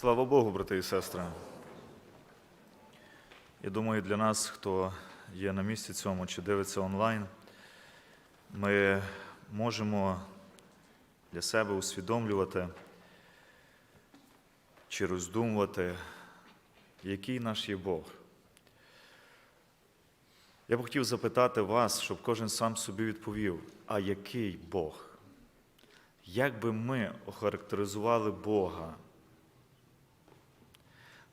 Слава Богу, брати і сестри. Я думаю, для нас, хто є на місці цьому чи дивиться онлайн, ми можемо для себе усвідомлювати чи роздумувати, який наш є Бог. Я б хотів запитати вас, щоб кожен сам собі відповів, а який Бог? Як би ми охарактеризували Бога?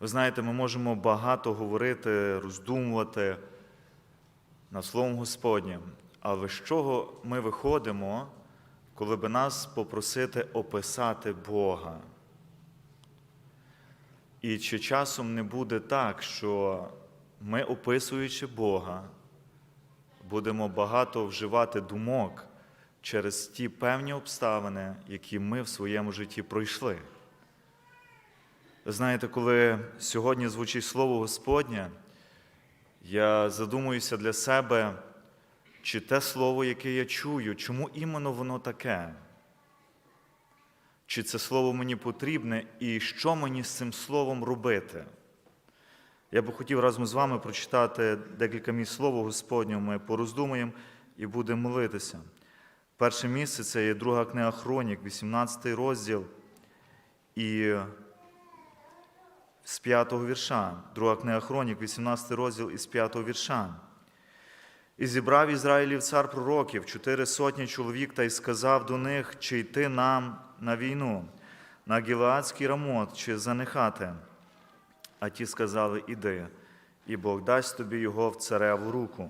Ви знаєте, ми можемо багато говорити, роздумувати над Словом Господнім, але з чого ми виходимо, коли би нас попросити описати Бога? І чи часом не буде так, що ми, описуючи Бога, будемо багато вживати думок через ті певні обставини, які ми в своєму житті пройшли? Знаєте, коли сьогодні звучить Слово Господнє, я задумуюся для себе, чи те слово, яке я чую, чому іменно воно таке? Чи це слово мені потрібне і що мені з цим словом робити? Я би хотів разом з вами прочитати декілька місць Слова Господнього, ми пороздумуємо і будемо молитися. Перше місце це є друга книга Хронік, 18 розділ. І з 5 вірша, друга книга Хронік, 18 розділ із 5 вірша. І зібрав Ізраїлів цар пророків, чотири сотні чоловік, та й сказав до них, чи йти нам на війну, на Гілеадський рамот, чи занехати. А ті сказали, іди, і Бог дасть тобі його в цареву руку.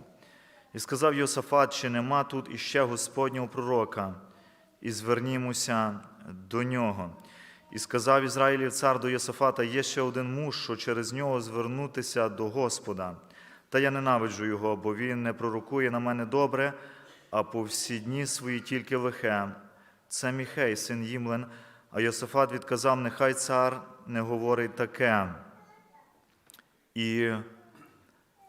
І сказав Йосафат, чи нема тут іще Господнього пророка, і звернімося до нього. І сказав Ізраїлів цар до Йосафата, є ще один муж, що через нього звернутися до Господа. Та я ненавиджу його, бо він не пророкує на мене добре, а по всі дні свої тільки лихе. Це Міхей, син Їмлен. А Йосафат відказав, нехай цар не говорить таке. І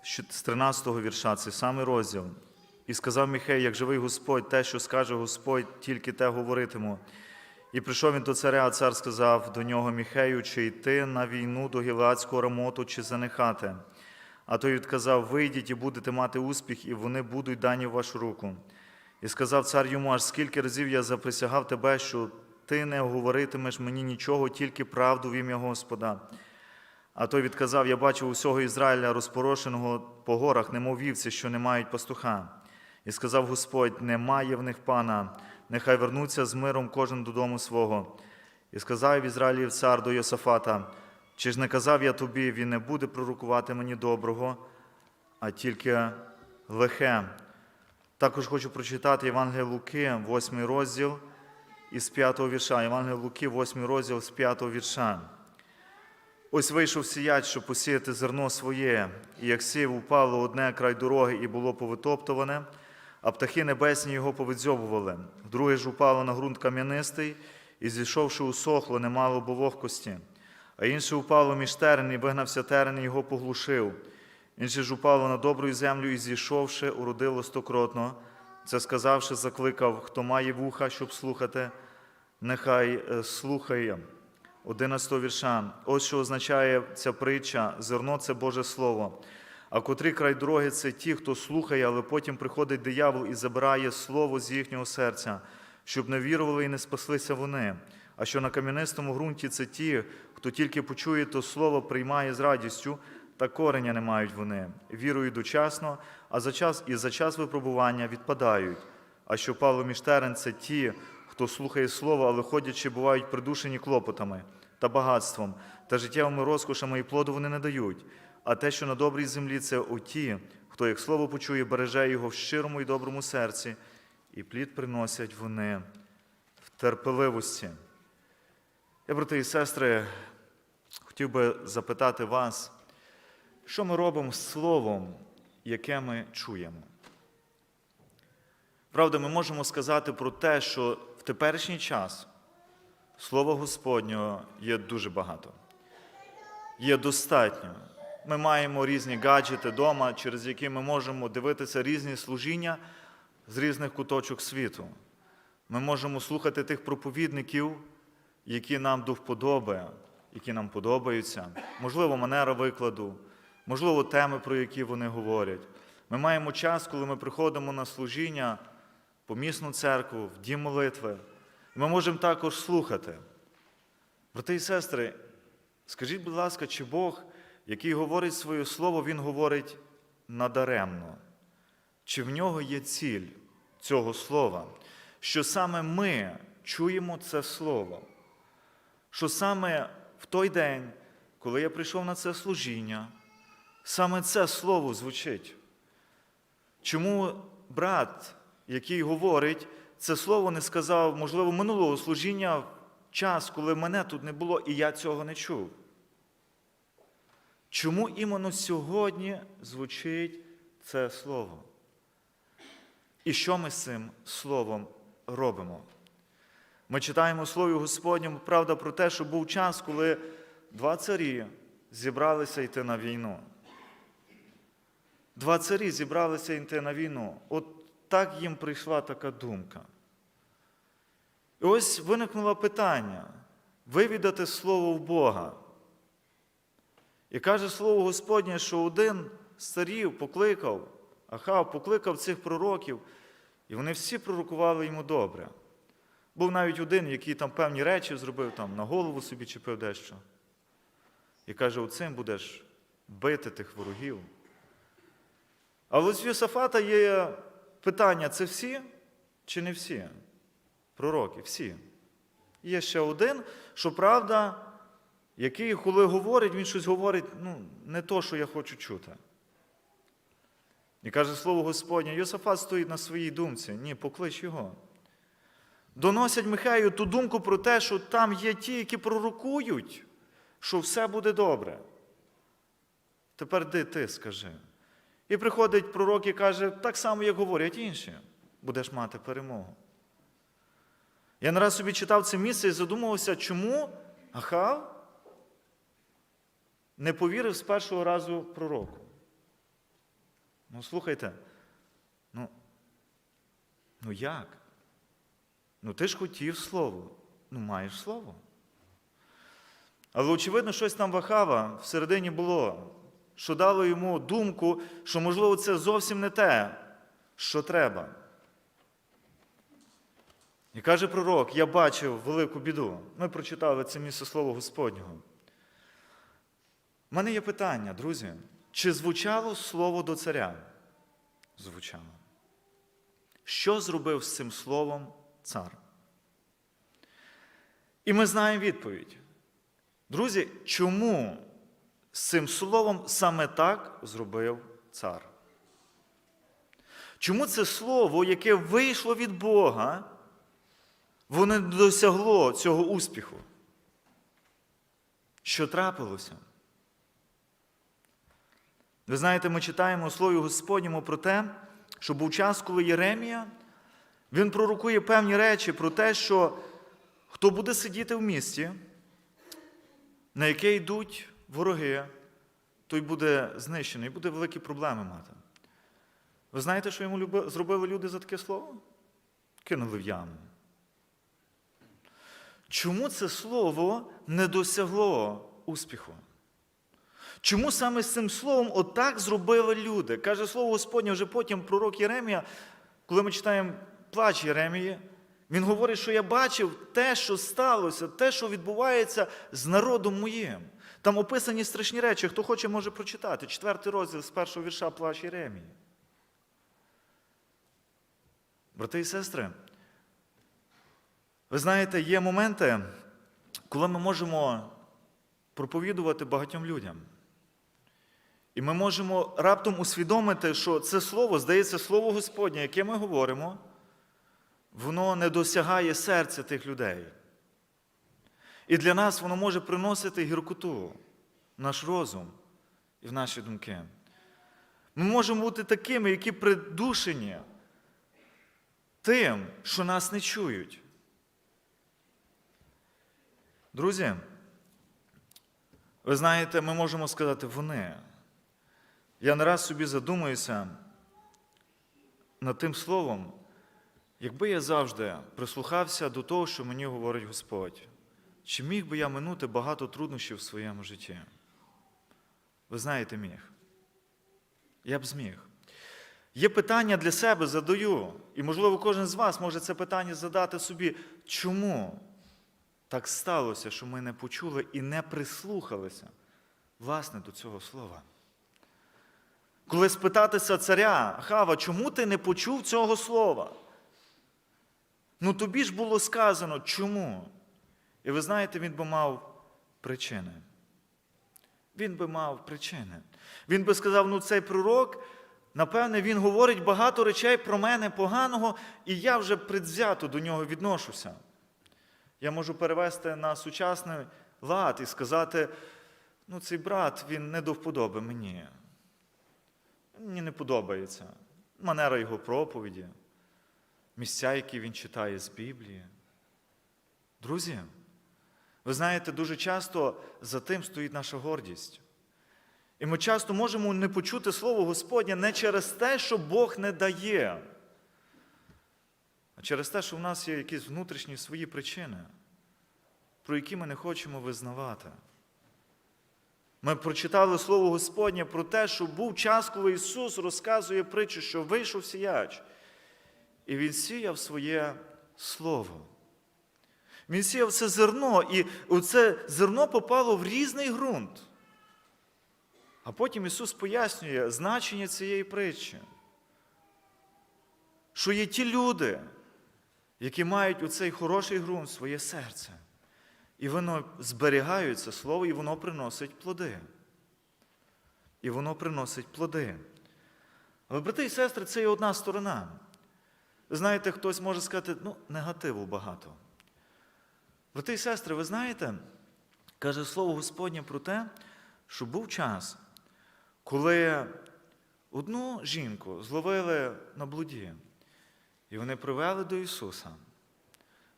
з 13-го вірша, це самий розділ. І сказав Міхей, як живий Господь, те, що скаже Господь, тільки те говоритиму. І прийшов він до царя, а цар сказав до нього Міхею, чи йти на війну до Гілеадського рамоту, чи занехати. А той відказав: Вийдіть і будете мати успіх, і вони будуть дані в вашу руку. І сказав цар йому, аж скільки разів я заприсягав тебе, що ти не говоритимеш мені нічого, тільки правду в ім'я Господа. А той відказав: Я бачив усього Ізраїля, розпорошеного по горах, немов вівці, що не мають пастуха. І сказав Господь: немає в них пана, нехай вернуться з миром кожен додому свого. І сказав Ізраїлів цар до Йосафата: чи ж не казав я тобі, він не буде пророкувати мені доброго, а тільки лихе. Також хочу прочитати Євангелія Луки, 8 розділ із 5 вірша. Євангелія Луки, 8 розділ з 5 вірша. Ось вийшов сіяч, щоб посіяти зерно своє, і як сів, упало одне край дороги і було повитоптуване, а птахи небесні його повидзьобували. Друге ж упало на ґрунт кам'янистий, і, зійшовши, усохло, не мало бо вогкості. А інше упало між терен, і вигнався терен, і його поглушив. Інше ж упало на добру землю, і зійшовши, уродило стокротно. Це сказавши, закликав, хто має вуха, щоб слухати, нехай е, слухає. 11 вірша. Ось що означає ця притча: зерно це Боже Слово. А котрий край дороги це ті, хто слухає, але потім приходить диявол і забирає слово з їхнього серця, щоб не вірували і не спаслися вони. А що на кам'янистому ґрунті це ті, хто тільки почує то слово, приймає з радістю, та кореня не мають вони. Вірують дочасно, а за час і за час випробування відпадають. А що Павло між терен це ті, хто слухає слово, але ходячи, бувають придушені клопотами та багатством, та життєвими розкошами і плоду вони не дають. А те, що на добрій землі, це оті, хто як слово почує, береже його в щирому і доброму серці, і плід приносять вони в терпеливості. Я, брати і сестри, хотів би запитати вас, що ми робимо з словом, яке ми чуємо? Правда, ми можемо сказати про те, що в теперішній час Слова Господнього є дуже багато. Є достатньо. Ми маємо різні гаджети вдома, через які ми можемо дивитися різні служіння з різних куточок світу. Ми можемо слухати тих проповідників, які нам до вподоби, які нам подобаються, можливо, манера викладу, можливо, теми, про які вони говорять. Ми маємо час, коли ми приходимо на служіння помісну церкву, в дім молитви. Ми можемо також слухати. Брати і сестри, скажіть, будь ласка, чи Бог, який говорить своє слово, Він говорить надаремно? Чи в нього є ціль цього слова? Що саме ми чуємо це слово? Що саме в той день, коли я прийшов на це служіння, саме це слово звучить? Чому брат, який говорить, це слово не сказав, можливо, минулого служіння в час, коли мене тут не було, і я цього не чув? Чому іменно сьогодні звучить це слово? І що ми з цим словом робимо? Ми читаємо Слові Господньому, правда, про те, що був час, коли два царі зібралися йти на війну. Два царі зібралися йти на війну. От так їм прийшла така думка. І ось виникнуло питання вивідати слово в Бога. І каже слово Господнє, що один з царів покликав, Ахав покликав цих пророків, і вони всі пророкували йому добре. Був навіть один, який там певні речі зробив, там на голову собі чепив дещо. І каже: оцим будеш бити тих ворогів. А в Йосафата є питання: це всі чи не всі? Пророки, всі. Є ще один, що правда, який, коли говорить, він щось говорить, ну, не то, що я хочу чути. І каже слово Господнє, Йосафат стоїть на своїй думці. Ні, поклич його. Доносять Михаю ту думку про те, що там є ті, які пророкують, що все буде добре. Тепер де ти скажи. І приходить пророк і каже, так само, як говорять інші, будеш мати перемогу. Я не раз собі читав це місце і задумувався, чому Ахав не повірив з першого разу пророку. Ну, слухайте, ну, ну як? Ну, ти ж хотів слово, ну маєш слово. Але, очевидно, щось там в Ахава всередині було, що дало йому думку, що, можливо, це зовсім не те, що треба. І каже пророк: я бачив велику біду. Ми прочитали це місце Слово Господнього. У мене є питання, друзі. Чи звучало слово до царя? Звучало. Що зробив з цим словом цар? І ми знаємо відповідь. Друзі, чому з цим словом саме так зробив цар? Чому це слово, яке вийшло від Бога, воно не досягло цього успіху? Що трапилося? Ви знаєте, ми читаємо у Слові Господньому про те, що був час, коли Єремія, він пророкує певні речі про те, що хто буде сидіти в місті, на яке йдуть вороги, той буде знищений, буде великі проблеми мати. Ви знаєте, що йому зробили люди за таке слово? Кинули в яму. Чому це слово не досягло успіху? Чому саме з цим словом отак зробили люди? Каже слово Господнє вже потім пророк Єремія, коли ми читаємо плач Єремії, він говорить, що я бачив те, що сталося, те, що відбувається з народом моїм. Там описані страшні речі. Хто хоче, може прочитати. Четвертий розділ з першого вірша плач Єремії. Брати і сестри, ви знаєте, є моменти, коли ми можемо проповідувати багатьом людям. І ми можемо раптом усвідомити, що це слово, здається, слово Господнє, яке ми говоримо, воно не досягає серця тих людей. І для нас воно може приносити гіркоту в наш розум і в наші думки. Ми можемо бути такими, які придушені тим, що нас не чують. Друзі, ви знаєте, ми можемо сказати вони. Я не раз собі задумуюся над тим словом, якби я завжди прислухався до того, що мені говорить Господь, чи міг би я минути багато труднощів в своєму житті? Ви знаєте, міг. Я б зміг. Є питання для себе задаю, і, можливо, кожен з вас може це питання задати собі, чому так сталося, що ми не почули і не прислухалися, власне, до цього слова. Коли спитатися царя, Хава, чому ти не почув цього слова? Ну тобі ж було сказано, чому? І ви знаєте, він би мав причини. Він би мав причини. Він би сказав: ну цей пророк, напевне, він говорить багато речей про мене поганого, і я вже предвзято до нього відношуся. Я можу перевести на сучасний лад і сказати: ну, цей брат, він не до вподоби мені. Мені не подобається. Манера його проповіді, місця, які він читає з Біблії. Друзі, ви знаєте, дуже часто за тим стоїть наша гордість. І ми часто можемо не почути Слово Господнє не через те, що Бог не дає, а через те, що в нас є якісь внутрішні свої причини, про які ми не хочемо визнавати. Ми прочитали Слово Господнє про те, що був час, коли Ісус розказує притчу, що вийшов сіяч, і Він сіяв своє Слово. Він сіяв це зерно, і це зерно попало в різний ґрунт. А потім Ісус пояснює значення цієї притчі, що є ті люди, які мають у цей хороший ґрунт своє серце. І воно зберігають це слово, і воно приносить плоди. І воно приносить плоди. Але, брати і сестри, це є одна сторона. Знаєте, хтось може сказати, ну, негативу багато. Брати і сестри, ви знаєте, каже слово Господнє про те, що був час, коли одну жінку зловили на блуді, і вони привели до Ісуса.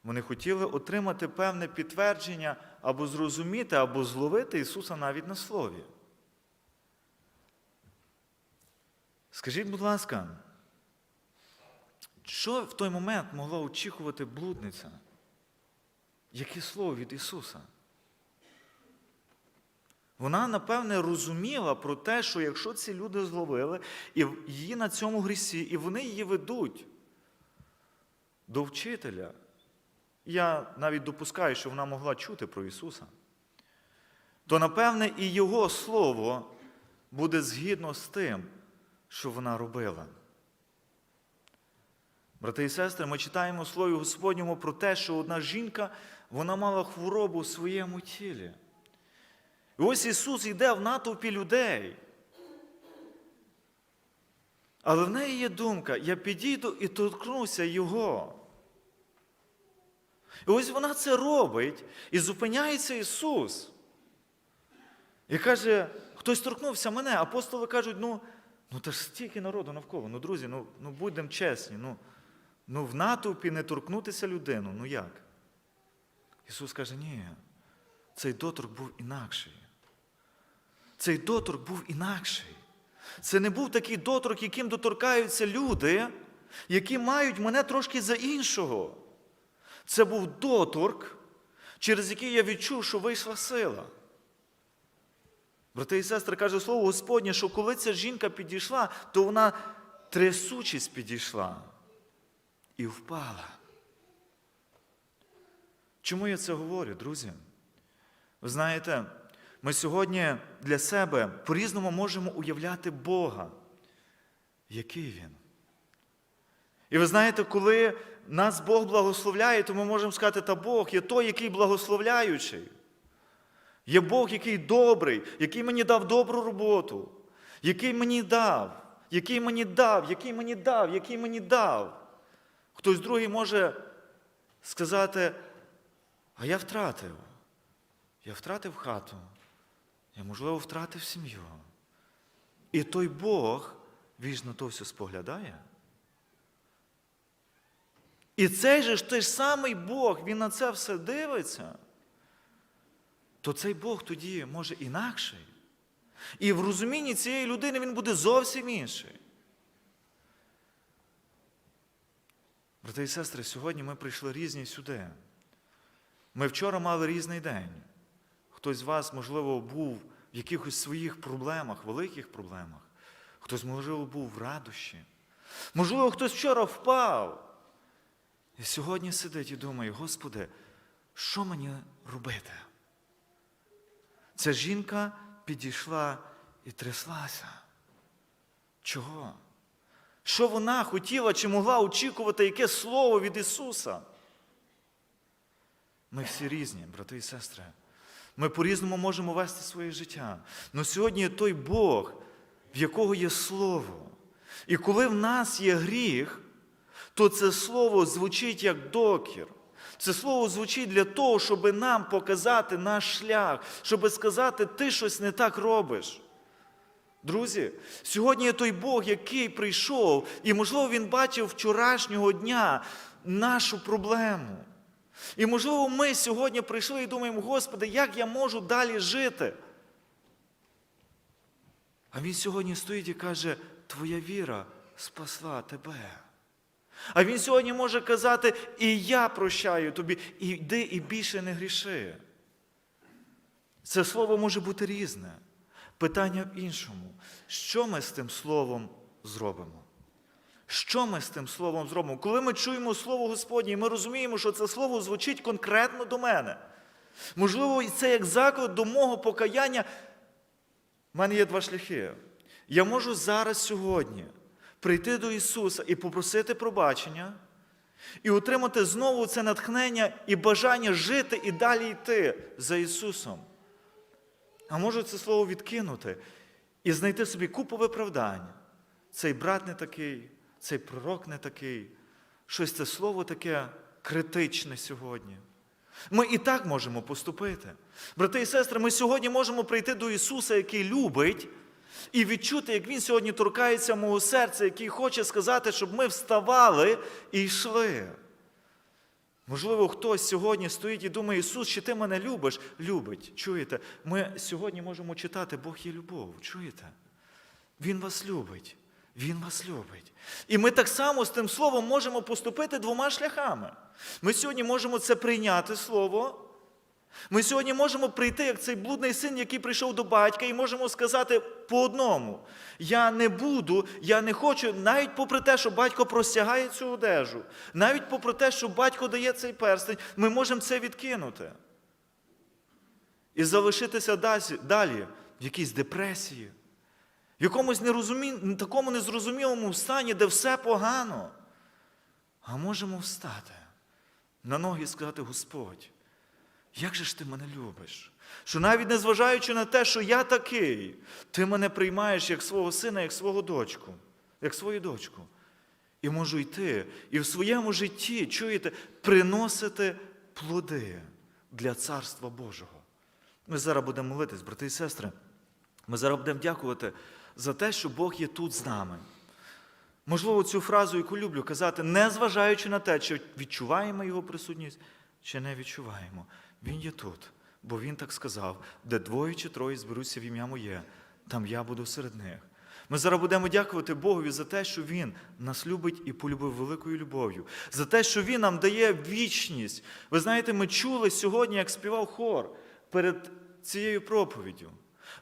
Вони хотіли отримати певне підтвердження або зрозуміти, або зловити Ісуса навіть на слові. Скажіть, будь ласка, що в той момент могла очікувати блудниця? Яке слово від Ісуса? Вона, напевне, розуміла про те, що якщо ці люди зловили і її на цьому грісі, і вони її ведуть до вчителя, я навіть допускаю, що вона могла чути про Ісуса, то, напевне, і Його Слово буде згідно з тим, що вона робила. Брати і сестри, ми читаємо Слові Господньому про те, що одна жінка вона мала хворобу у своєму тілі. І ось Ісус йде в натовпі людей. Але в неї є думка, я підійду і торкнуся Його. І ось вона це робить, і зупиняється Ісус. І каже, хтось торкнувся мене, апостоли кажуть, ну, ну та ж стільки народу навколо. Ну, друзі, ну, ну будемо чесні, ну, ну в натовпі не торкнутися людину, ну як? Ісус каже, ні, цей доторк був інакший. Цей доторк був інакший. Це не був такий доторк, яким доторкаються люди, які мають мене трошки за іншого. Це був доторк, через який я відчув, що вийшла сила. Брати і сестри, каже слово Господнє, що коли ця жінка підійшла, то вона трясучись підійшла і впала. Чому я це говорю, друзі? Ви знаєте, ми сьогодні для себе по-різному можемо уявляти Бога, який Він. І ви знаєте, коли нас Бог благословляє, то ми можемо сказати, та Бог є той, який благословляючий. Є Бог, який добрий, який мені дав добру роботу, який мені дав, який мені дав, який мені дав, який мені дав. Хтось другий може сказати, а я втратив. Я втратив хату, я, можливо, втратив сім'ю. І той Бог, він ж на то все споглядає. І цей же ж той самий Бог, він на це все дивиться, то цей Бог тоді може інакший. І в розумінні цієї людини він буде зовсім інший. Брати і сестри, сьогодні ми прийшли різні сюди. Ми вчора мали різний день. Хтось з вас, можливо, був в якихось своїх проблемах, великих проблемах. Хтось, можливо, був в радощі. Можливо, хтось вчора впав. І сьогодні сидить і думає, Господи, що мені робити? Ця жінка підійшла і тряслася. Чого? Що вона хотіла чи могла очікувати яке слово від Ісуса? Ми всі різні, брати і сестри. Ми по-різному можемо вести своє життя. Але сьогодні той Бог, в якого є Слово. І коли в нас є гріх, то це слово звучить як докір. Це слово звучить для того, щоб нам показати наш шлях, щоб сказати, ти щось не так робиш. Друзі, сьогодні є той Бог, який прийшов, і, можливо, він бачив вчорашнього дня нашу проблему. І, можливо, ми сьогодні прийшли і думаємо, Господи, як я можу далі жити? А він сьогодні стоїть і каже, Твоя віра спасла тебе. А він сьогодні може казати, і я прощаю тобі, і йди і більше не гріши. Це слово може бути різне. Питання в іншому. Що ми з тим словом зробимо? Що ми з тим словом зробимо? Коли ми чуємо Слово Господнє, ми розуміємо, що це слово звучить конкретно до мене. Можливо, це як заклик до мого покаяння. У мене є два шляхи. Я можу зараз сьогодні прийти до Ісуса і попросити пробачення, і отримати знову це натхнення і бажання жити і далі йти за Ісусом. А можу це слово відкинути і знайти собі купу виправдань. Цей брат не такий, цей пророк не такий, щось це слово таке критичне сьогодні. Ми і так можемо поступити. Брати і сестри, ми сьогодні можемо прийти до Ісуса, який любить, і відчути, як Він сьогодні торкається мого серця, який хоче сказати, щоб ми вставали і йшли. Можливо, хтось сьогодні стоїть і думає, Ісус, чи ти мене любиш? Любить. Чуєте? Ми сьогодні можемо читати, Бог є любов. Чуєте? Він вас любить. Він вас любить. І ми так само з тим словом можемо поступити двома шляхами. Ми сьогодні можемо це прийняти слово. Ми сьогодні можемо прийти, як цей блудний син, який прийшов до батька, і можемо сказати по одному: я не буду, я не хочу, навіть попри те, що батько простягає цю одежу, навіть попри те, що батько дає цей перстень, ми можемо це відкинути. І залишитися далі, в якійсь депресії, в якомусь нерозумі... такому незрозумілому стані, де все погано. А можемо встати на ноги і сказати, Господь. Як же ж ти мене любиш? Що навіть незважаючи на те, що я такий, ти мене приймаєш як свого сина, як свого дочку, як свою дочку. І можу йти і в своєму житті, чуєте, приносити плоди для Царства Божого. Ми зараз будемо молитись, брати і сестри. Ми зараз будемо дякувати за те, що Бог є тут з нами. Можливо, цю фразу, яку люблю казати, незважаючи на те, чи відчуваємо Його присутність, чи не відчуваємо. Він є тут, бо Він так сказав, де двоє чи троє зберуться в ім'я моє, там я буду серед них. Ми зараз будемо дякувати Богові за те, що Він нас любить і полюбив великою любов'ю, за те, що Він нам дає вічність. Ви знаєте, ми чули сьогодні, як співав хор перед цією проповіддю,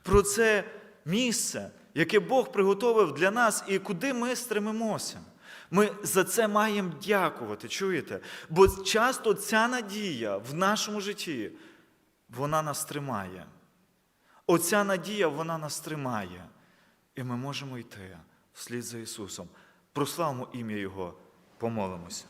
про це місце, яке Бог приготовив для нас і куди ми стремимося. Ми за це маємо дякувати, чуєте? Бо часто ця надія в нашому житті, вона нас тримає. Оця надія, вона нас тримає. І ми можемо йти вслід за Ісусом. Прославимо ім'я Його, помолимося.